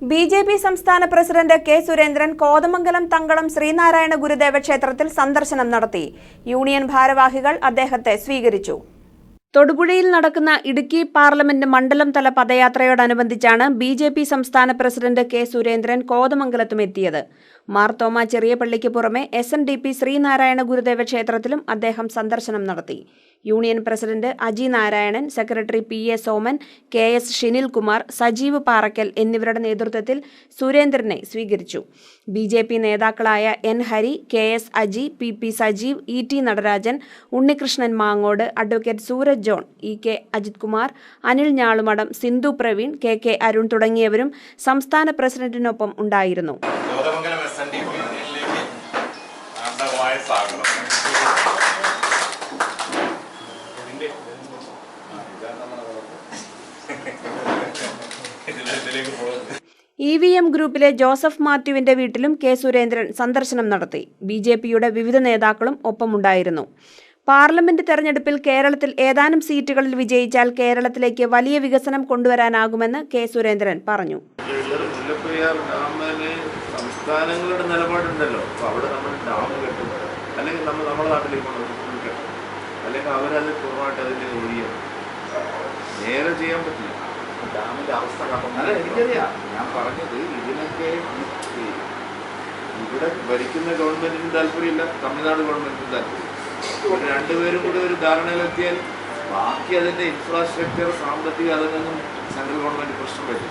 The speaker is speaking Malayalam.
ബി ജെ പി സംസ്ഥാന പ്രസിഡന്റ് കെ സുരേന്ദ്രൻ കോതമംഗലം തങ്കളം ശ്രീനാരായണ ഗുരുദേവ ക്ഷേത്രത്തിൽ സന്ദർശനം നടത്തി. യൂണിയൻ ഭാരവാഹികൾ അദ്ദേഹത്തെ സ്വീകരിച്ചു. തൊടുപുഴയിൽ നടക്കുന്ന ഇടുക്കി പാർലമെന്റ് മണ്ഡലം തല പദയാത്രയോടനുബന്ധിച്ചാണ് ബി ജെ പി സംസ്ഥാന പ്രസിഡന്റ് കെ സുരേന്ദ്രൻ കോതമംഗലത്തും എത്തിയത് ചെറിയ പള്ളിക്ക് പുറമെ S N D P Sreenarayana Gurudeva ക്ഷേത്രത്തിലും അദ്ദേഹം സന്ദർശനം നടത്തി. Union president Aji Narayanan secretary P A Soman K S Shinilkumar Sajeev Parakkal എന്നിവരുടെ നേതൃത്വത്തിൽ സുരേന്ദ്രനെ സ്വീകരിച്ചു. ബി ജെ പി നേതാക്കളായ N Hari K S Aji P P Sajeev E T Natarajan Unnikrishnan Mangode advocate Sooraj John E K Ajith Kumar Anil Njalumadam Sindhu Praveen K K Arun തുടങ്ങിയവരും സംസ്ഥാന പ്രസിഡന്റിനൊപ്പം ഉണ്ടായിരുന്നു. ഇ വി എം ഗ്രൂപ്പിലെ ജോസഫ് മാത്യുവിന്റെ വീട്ടിലും കെ സുരേന്ദ്രൻ സന്ദർശനം നടത്തി. ബി ജെ പിയുടെ വിവിധ നേതാക്കളും ഒപ്പമുണ്ടായിരുന്നു. പാർലമെന്റ് തെരഞ്ഞെടുപ്പിൽ കേരളത്തിൽ ഏതാനും സീറ്റുകളിൽ വിജയിച്ചാൽ കേരളത്തിലേക്ക് വലിയ വികസനം കൊണ്ടുവരാനാകുമെന്ന് കെ സുരേന്ദ്രൻ പറഞ്ഞു. ഉള്ളത് മുല്ലപ്പെരിയാർ ഡാമിന് സംസ്ഥാനങ്ങളുടെ നിലപാടുണ്ടല്ലോ. അപ്പോൾ അവിടെ നമ്മൾ ഡാം കെട്ടും. അല്ലെങ്കിൽ നമ്മൾ നമ്മുടെ നാട്ടിലേക്ക് കൊണ്ടുവന്ന് കെട്ടും. അല്ലെങ്കിൽ അവരത് പൂർണമായിട്ട് അതിന്റെ ഒഴിയും. നേരെ ചെയ്യാൻ പറ്റില്ല. ഡാമിന്റെ അവസ്ഥ അല്ല എനിക്കറിയാം. ഞാൻ പറഞ്ഞത് ഇതിനൊക്കെ ഇവിടെ ഭരിക്കുന്ന ഗവൺമെന്റിന് താല്പര്യമില്ല തമിഴ്നാട് ഗവൺമെന്റിന് താല്പര്യം രണ്ടുപേരും കൂടി ഒരു ധാരണയിലെത്തിയാൽ ബാക്കി അതിന്റെ ഇൻഫ്രാസ്ട്രക്ചർ സാമ്പത്തിക അതിൽ നിന്നും സെൻട്രൽ ഗവൺമെന്റ് പ്രശ്നം വരും